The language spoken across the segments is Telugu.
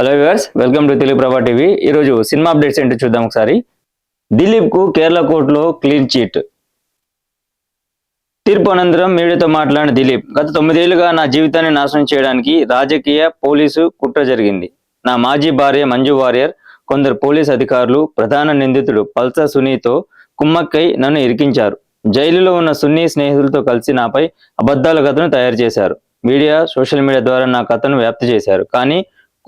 Hello viewers welcome to Telugu Prabha TV ఈరోజు సినిమా అప్డేట్స్ ఏంటో చూద్దాం ఒకసారి. దిలీప్కు కేరళ కోర్టులో క్లీన్ చీట్ తీర్పు అనంతరం మీడియాతో మాట్లాడిన దిలీప్ గత తొమ్మిదేళ్ళుగా నా జీవితాన్ని నాశనం చేయడానికి రాజకీయ పోలీసు కుట్ర జరిగింది. నా మాజీ భార్య మంజు వారియర్ కొందరు పోలీస్ అధికారులు ప్రధాన నిందితుడు పల్సా సునీతో కుమ్మక్కై నన్ను ఇరికించారు. జైలులో ఉన్న సున్నీ స్నేహితులతో కలిసి నాపై అబద్ధాల కథను తయారు చేశారు. మీడియా సోషల్ మీడియా ద్వారా నా కథను వ్యాప్తి చేశారు. కానీ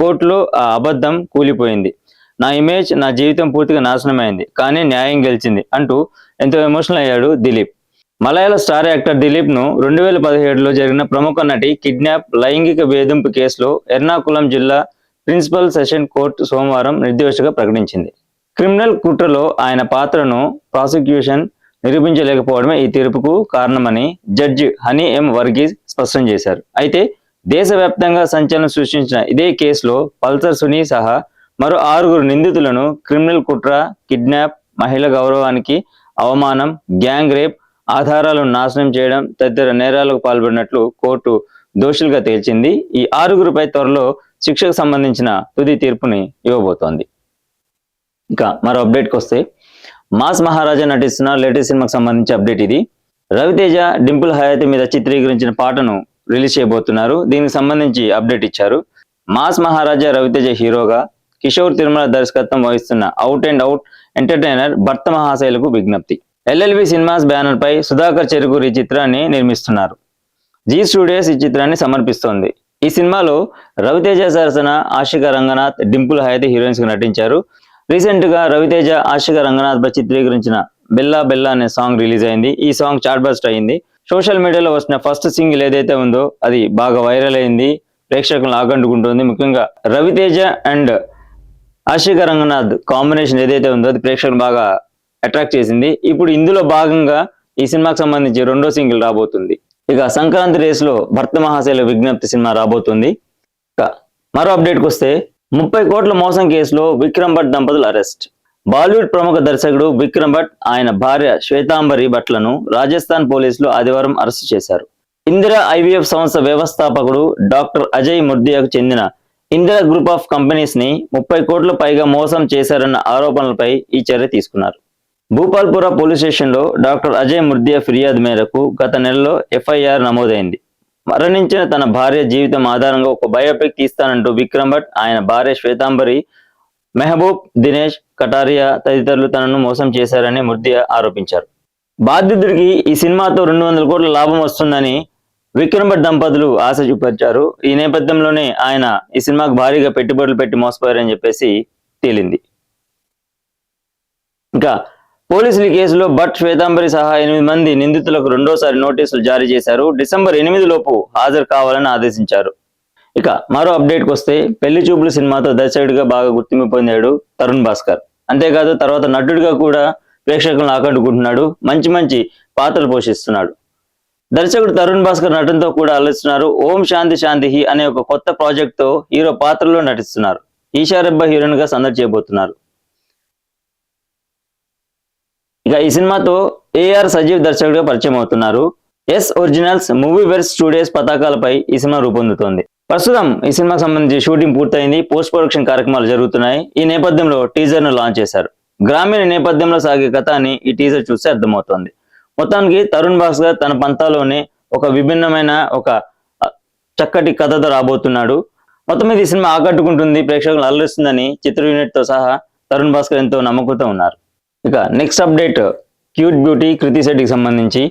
కోర్టులో ఆ అబద్ధం కూలిపోయింది. నా ఇమేజ్ నా జీవితం పూర్తిగా నాశనమైంది. కానీ న్యాయం గెలిచింది అంటూ ఎంతో ఎమోషనల్ అయ్యాడు దిలీప్. మలయాళ స్టార్ యాక్టర్ దిలీప్ను రెండు వేల పదిహేడులో జరిగిన ప్రముఖ నటి కిడ్నాప్ లైంగిక వేధింపు కేసులో ఎర్నాకుళం జిల్లా ప్రిన్సిపల్ సెషన్ కోర్టు సోమవారం నిర్దోషిగా ప్రకటించింది. క్రిమినల్ కుట్రలో ఆయన పాత్రను ప్రాసిక్యూషన్ నిరూపించలేకపోవడమే ఈ తీర్పుకు కారణమని జడ్జి హనీ ఎం వర్గీస్ స్పష్టం చేశారు. అయితే దేశవ్యాప్తంగా సంచలనం సృష్టించిన ఇదే కేసులో పల్సర్ సునీ సహా మరో ఆరుగురు నిందితులను క్రిమినల్ కుట్ర కిడ్నాప్ మహిళ గౌరవానికి అవమానం గ్యాంగ్ రేప్ ఆధారాలను నాశనం చేయడం తదితర నేరాలకు పాల్పడినట్లు కోర్టు దోషులుగా తేల్చింది. ఈ ఆరుగురుపై త్వరలో శిక్షకు సంబంధించిన తుది తీర్పుని ఇవ్వబోతోంది. ఇంకా మరో అప్డేట్కి వస్తే మాస్ మహారాజా నటిస్తున్న లేటెస్ట్ సినిమాకి సంబంధించి అప్డేట్ ఇది. రవితేజ డింపుల్ హయాతి మీద చిత్రీకరించిన పాటను రిలీజ్ చేయబోతున్నారు. దీనికి సంబంధించి అప్డేట్ ఇచ్చారు. మాస్ మహారాజా రవితేజ హీరోగా కిషోర్ తిరుమల దర్శకత్వం వహిస్తున్న అవుట్ అండ్ అవుట్ ఎంటర్టైనర్ భర్త మహాశైలకు విజ్ఞప్తి. ఎల్ఎల్బి సినిమాస్ బ్యానర్ పై సుధాకర్ చెరుకూరు ఈ చిత్రాన్ని నిర్మిస్తున్నారు. జీ స్టూడియోస్ ఈ చిత్రాన్ని సమర్పిస్తోంది. ఈ సినిమాలో రవితేజ సరసన ఆశిక రంగనాథ్ డింపుల్ హయతి హీరోయిన్స్గా నటించారు. రీసెంట్గా రవితేజ ఆశిక రంగనాథ్ పై చిత్రీకరించిన బెల్లా బెల్లా అనే సాంగ్ రిలీజ్ అయింది. ఈ సాంగ్ చార్ట్ బస్ట్ అయింది. సోషల్ మీడియాలో వచ్చిన ఫస్ట్ సింగిల్ ఏదైతే ఉందో అది బాగా వైరల్ అయింది. ప్రేక్షకులను ఆకట్టుకుంటుంది ముఖ్యంగా రవితేజ అండ్ ఆశిక రంగనాథ్ కాంబినేషన్ ఏదైతే ఉందో అది ప్రేక్షకులు బాగా అట్రాక్ట్ చేసింది. ఇప్పుడు ఇందులో భాగంగా ఈ సినిమాకి సంబంధించి రెండో సింగిల్ రాబోతుంది. ఇక సంక్రాంతి రేస్లో భర్త మహాశైల విజ్ఞప్తి సినిమా రాబోతుంది. మరో అప్డేట్కి వస్తే ముప్పై కోట్ల మోసం కేసులో విక్రమ్ భట్ దంపతులు అరెస్ట్. బాలీవుడ్ ప్రముఖ దర్శకుడు విక్రమ్ భట్ ఆయన భార్య శ్వేతాంబరి భట్లను రాజస్థాన్ పోలీసులు ఆదివారం అరెస్టు చేశారు. ఇందిరా ఐవీఎఫ్ సంస్థ వ్యవస్థాపకుడు డాక్టర్ అజయ్ ముర్దియాకు చెందిన ఇందిరా గ్రూప్ ఆఫ్ కంపెనీస్ని ముప్పై కోట్ల పైగా మోసం చేశారన్న ఆరోపణలపై ఈ చర్య తీసుకున్నారు. భూపాల్పుర పోలీస్ స్టేషన్లో డాక్టర్ అజయ్ ముర్దియా ఫిర్యాదు మేరకు గత నెలలో ఎఫ్ఐఆర్ నమోదైంది. మరణించిన తన భార్య జీవితం ఆధారంగా ఒక బయోపిక్ తీస్తానంటూ విక్రమ్ భట్ ఆయన భార్య శ్వేతాంబరి మెహబూబ్ దినేష్ కటారియా తదితరులు తనను మోసం చేశారని మృతి ఆరోపించారు. బాధితుడికి ఈ సినిమాతో రెండు వందల కోట్ల లాభం వస్తుందని విక్రమ్ భట్ దంపతులు ఆశ చూపించారు ఈ నేపథ్యంలోనే ఆయన ఈ సినిమాకు భారీగా పెట్టుబడులు పెట్టి మోసపోయారని చెప్పేసి తేలింది. ఇంకా పోలీసులు కేసులో భట్ శ్వేతాంబరి సహా ఎనిమిది మంది నిందితులకు రెండోసారి నోటీసులు జారీ చేశారు. డిసెంబర్ ఎనిమిది లోపు హాజరు కావాలని ఆదేశించారు. ఇక మరో అప్డేట్కి వస్తే పెళ్ళి చూపులు సినిమాతో దర్శకుడిగా బాగా గుర్తింపు పొందాడు తరుణ్ భాస్కర్. అంతేకాదు తర్వాత నటుడిగా కూడా ప్రేక్షకులను ఆకట్టుకుంటున్నాడు. మంచి మంచి పాత్రలు పోషిస్తున్నాడు. దర్శకుడు తరుణ్ భాస్కర్ నటనతో కూడా అలరిస్తున్నారు ఓం శాంతి శాంతి హి అనే ఒక కొత్త ప్రాజెక్ట్తో హీరో పాత్రలో నటిస్తున్నారు. ఈషారెబ్బ హీరోయిన్గా సందడి చేయబోతున్నారు. ఇక ఈ సినిమాతో ఏఆర్ సజీవ్ దర్శకుడిగా పరిచయం అవుతున్నారు. S Originals Movie Verse Studios పతాకాలపై ఈ సినిమా రూపొందుతోంది. ప్రస్తుతం ఈ సినిమాకి సంబంధించి షూటింగ్ పూర్తయింది. పోస్ట్ ప్రొడక్షన్ కార్యక్రమాలు జరుగుతున్నాయి. ఈ నేపథ్యంలో టీజర్ను లాంచ్ చేశారు. గ్రామీణ నేపథ్యంలో సాగే కథ అని ఈ టీజర్ చూస్తే అర్థమవుతోంది. మొత్తానికి తరుణ్ భాస్కర్ తన పంతాలోనే ఒక విభిన్నమైన ఒక చక్కటి కథతో రాబోతున్నాడు. మొత్తం మీద ఈ సినిమా ఆకట్టుకుంటుంది ప్రేక్షకులు అలరిస్తుందని చిత్ర యూనిట్తో సహా తరుణ్ భాస్కర్ ఎంతో నమ్మకంతో ఉన్నారు. ఇక next update cute beauty Krithi శెట్టికి సంబంధించి.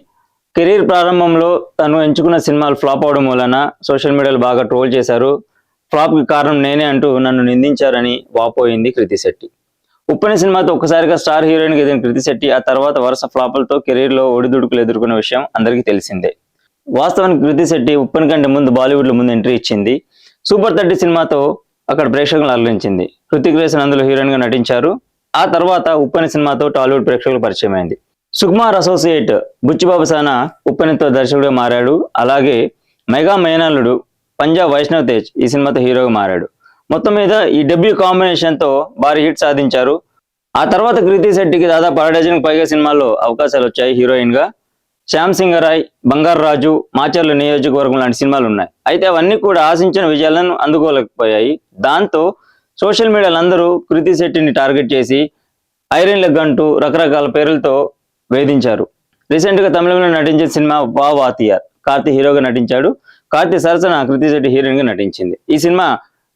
కెరీర్ ప్రారంభంలో తను ఎంచుకున్న సినిమాలు ఫ్లాప్ అవడం వలన సోషల్ మీడియాలో బాగా ట్రోల్ చేశారు. ఫ్లాప్కి కారణం నేనే అంటూ నన్ను నిందించారని వాపోయింది కృతి శెట్టి. ఉప్పని సినిమాతో ఒక్కసారిగా స్టార్ హీరోయిన్ ఎదిగిన కృతి శెట్టి ఆ తర్వాత వరుస ఫ్లాపులతో కెరీర్లో ఒడిదుడుకులు ఎదుర్కొన్న విషయం అందరికీ తెలిసిందే. వాస్తవానికి కృతి శెట్టి ఉప్పని కంటే ముందు బాలీవుడ్లో ముందు ఎంట్రీ ఇచ్చింది. సూపర్ థర్టీ సినిమాతో అక్కడ ప్రేక్షకులను అలరించింది. హృతిక్ రేసన్ అందులో హీరోయిన్గా నటించారు. ఆ తర్వాత ఉప్పని సినిమాతో టాలీవుడ్ ప్రేక్షకులు పరిచయమైంది. సుకుమార్ అసోసియేట్ బుచ్చిబాబు సానా ఉప్పనితో దర్శకుడిగా మారాడు. అలాగే మెగా మేనల్లుడు పంజాబ్ వైష్ణవ్ తేజ్ ఈ సినిమాతో హీరోగా మారాడు. మొత్తం మీద ఈ డెబ్యూ కాంబినేషన్తో భారీ హిట్ సాధించారు. ఆ తర్వాత కృతి శెట్టికి దాదాపు అర డజన్ పైగా సినిమాల్లో అవకాశాలు వచ్చాయి హీరోయిన్గా శ్యామ్ సింగరాయ్ బంగారు రాజు మాచర్ల నియోజకవర్గం లాంటి సినిమాలు ఉన్నాయి. అయితే అవన్నీ కూడా ఆశించిన విజయాలను అందుకోలేకపోయాయి. దాంతో సోషల్ మీడియాలో అందరూ కృతి శెట్టిని టార్గెట్ చేసి ఐరన్ లెగ్ అంటూ రకరకాల పేర్లతో వేధించారు. రీసెంట్గా తమిళంలో నటించిన సినిమా వా వాతియార్ కార్తీ హీరోగా నటించాడు. కార్తీ సరసన కృతి శెట్టి హీరోయిన్గా నటించింది. ఈ సినిమా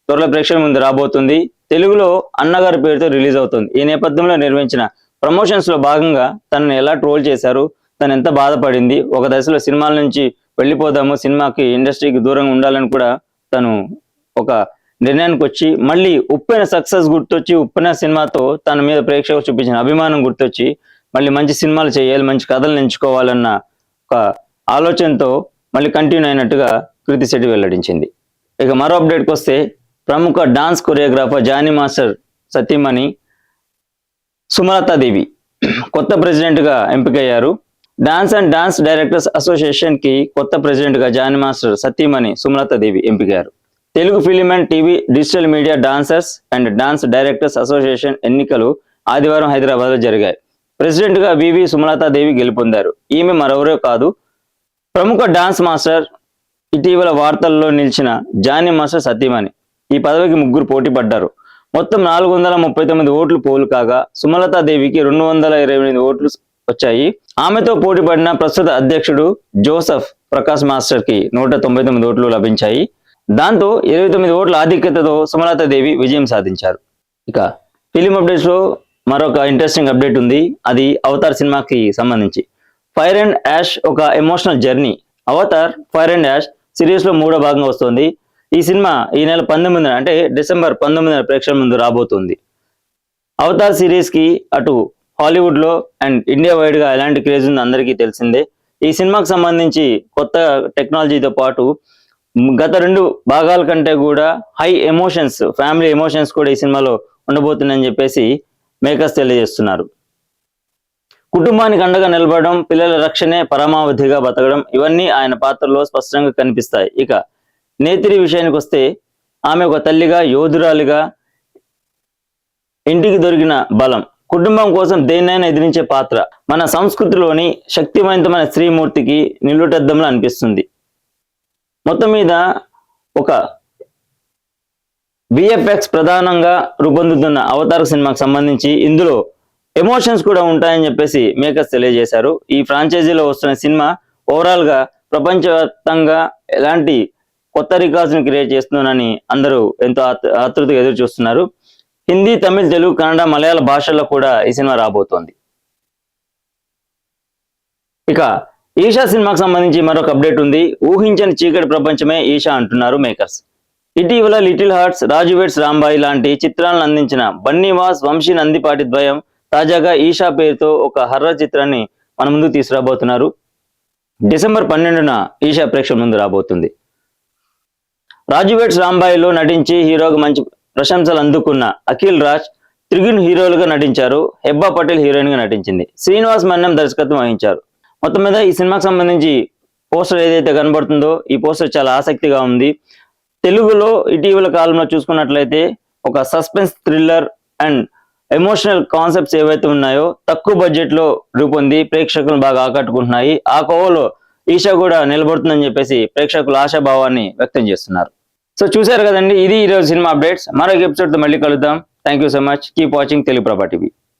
త్వరలో ప్రేక్షకుల ముందు రాబోతుంది. తెలుగులో అన్నగారి పేరుతో రిలీజ్ అవుతుంది. ఈ నేపథ్యంలో నిర్వహించిన ప్రమోషన్స్లో భాగంగా తనని ఎలా ట్రోల్ చేశారు తను ఎంత బాధపడింది ఒక దశలో సినిమాల నుంచి వెళ్ళిపోదాము సినిమాకి ఇండస్ట్రీకి దూరంగా ఉండాలని కూడా తను ఒక నిర్ణయానికి వచ్చి మళ్ళీ ఉప్పెన సక్సెస్ గుర్తొచ్చి ఉప్పెన సినిమాతో తన మీద ప్రేక్షకులు చూపించిన అభిమానం గుర్తొచ్చి మళ్ళీ మంచి సినిమాలు చేయాలి మంచి కథలు ఎంచుకోవాలన్న ఒక ఆలోచనతో మళ్ళీ కంటిన్యూ అయినట్టుగా కృతి శెట్టి వెల్లడించింది. ఇక మరో అప్డేట్కి వస్తే ప్రముఖ డాన్స్ కొరియోగ్రాఫర్ జానీ మాస్టర్ సతీమణి సుమలతా దేవి కొత్త ప్రెసిడెంట్గా ఎంపికయ్యారు. డాన్స్ అండ్ డాన్స్ డైరెక్టర్స్ అసోసియేషన్కి కొత్త ప్రెసిడెంట్గా జానీ మాస్టర్ సతీమణి సుమలతా దేవి ఎంపికయ్యారు. Telugu film and TV digital media dancers and dance directors association ఎన్నికలు ఆదివారం హైదరాబాద్లో జరిగాయి. ప్రెసిడెంట్గా వివి సుమలతా దేవి గెలుపొందారు. ఈమె మరెవరో కాదు. ప్రముఖ డాన్స్ మాస్టర్ ఇటీవల వార్తల్లో నిలిచిన జానీ మాస్టర్ సతీమణి ఈ పదవికి ముగ్గురు పోటీ పడ్డారు. మొత్తం నాలుగు వందల ముప్పై తొమ్మిది ఓట్లు పోలు కాగా సుమలతా దేవికి రెండు వందల ఇరవై ఎనిమిది ఓట్లు వచ్చాయి. ఆమెతో పోటీ పడిన ప్రస్తుత అధ్యక్షుడు జోసఫ్ ప్రకాష్ మాస్టర్కి నూట తొంభై తొమ్మిది ఓట్లు లభించాయి. దాంతో ఇరవై తొమ్మిది ఓట్ల ఆధిక్యతతో సుమలతా దేవి విజయం సాధించారు. ఇక ఫిలిం అప్డేట్స్లో మరొక ఇంట్రెస్టింగ్ అప్డేట్ ఉంది. అది అవతార్ సినిమాకి సంబంధించి. ఫైర్ అండ్ యాష్ ఒక emotional journey Avatar Fire and Ash సిరీస్లో మూడో భాగంగా వస్తుంది. ఈ సినిమా ఈ నెల పంతొమ్మిదిన అంటే డిసెంబర్ పంతొమ్మిదిన ప్రేక్షకుల ముందు రాబోతుంది. అవతార్ సిరీస్కి అటు హాలీవుడ్లో అండ్ ఇండియా వైడ్గా ఎలాంటి క్రేజ్ ఉందో అందరికీ తెలిసిందే. ఈ సినిమాకి సంబంధించి కొత్త టెక్నాలజీతో పాటు గత రెండు భాగాల కంటే కూడా హై ఎమోషన్స్ ఫ్యామిలీ ఎమోషన్స్ కూడా ఈ సినిమాలో ఉండబోతుందని చెప్పేసి మేకర్స్ తెలియజేస్తున్నారు. కుటుంబానికి అండగా నిలబడడం పిల్లల రక్షణే పరమావధిగా బతకడం ఇవన్నీ ఆయన పాత్రలో స్పష్టంగా కనిపిస్తాయి. ఇక నేత్రి విషయానికి వస్తే ఆమె ఒక తల్లిగా యోధురాలిగా ఇంటికి దొరికిన బలం. కుటుంబం కోసం దేన్నైనా ఎదిరించే పాత్ర. మన సంస్కృతిలోని శక్తివంతమైన స్త్రీమూర్తికి నిలుటద్దంలో అనిపిస్తుంది. మొత్తం మీద ఒక విఎఫ్ఎక్స్ ప్రధానంగా రూపొందుతున్న అవతార సినిమాకు సంబంధించి ఇందులో ఎమోషన్స్ కూడా ఉంటాయని చెప్పేసి మేకర్స్ తెలియజేశారు. ఈ ఫ్రాంచైజీలో వస్తున్న సినిమా ఓవరాల్గా ప్రపంచవ్యాప్తంగా ఎలాంటి కొత్త రికార్డ్స్ని క్రియేట్ చేస్తుందని అందరూ ఎంతో ఆతృతగా ఎదురు చూస్తున్నారు. హిందీ తమిళ్ తెలుగు కన్నడ మలయాళ భాషల్లో కూడా ఈ సినిమా రాబోతోంది. ఇక ఈషా సినిమాకు సంబంధించి మరొక అప్డేట్ ఉంది. ఊహించని చీకటి ప్రపంచమే ఈషా అంటున్నారు మేకర్స్. ఇటీవల లిటిల్ హార్ట్స్ రాజువేట్స్ రాంబాయి లాంటి చిత్రాలను అందించిన బన్నీవాస్ వంశీ నందిపాటి ద్వయం తాజాగా ఈషా పేరుతో ఒక హర్రర్ చిత్రాన్ని మన ముందుకు తీసుకురాబోతున్నారు. డిసెంబర్ పన్నెండున ఈషా ప్రేక్షకుల ముందు రాబోతుంది. రాజువేట్స్ రాంబాయిలో నటించి హీరోగా మంచి ప్రశంసలు అందుకున్న అఖిల్ రాజ్ త్రిగున్ హీరోలుగా నటించారు. హెబ్బా పటేల్ హీరోయిన్గా నటించింది. శ్రీనివాస్ మన్యం దర్శకత్వం వహించారు. మొత్తం మీద ఈ సినిమాకి సంబంధించి పోస్టర్ ఏదైతే కనబడుతుందో ఈ పోస్టర్ చాలా ఆసక్తిగా ఉంది. తెలుగులో ఇటీవల కాలంలో చూసుకున్నట్లయితే ఒక suspense thriller and emotional concepts ఏవైతే ఉన్నాయో తక్కువ బడ్జెట్లో రూపొంది ప్రేక్షకులను బాగా ఆకట్టుకుంటున్నాయి. ఆ కోవలో ఈషా కూడా నిలబడుతుందని చెప్పేసి ప్రేక్షకులు ఆశాభావాన్ని వ్యక్తం చేస్తున్నారు. సో చూశారు కదండి ఇది ఈరోజు సినిమా అప్డేట్స్. మరొక ఎపిసోడ్తో మళ్ళీ కలుద్దాం. Thank you so much keep watching Telugu Prabha TV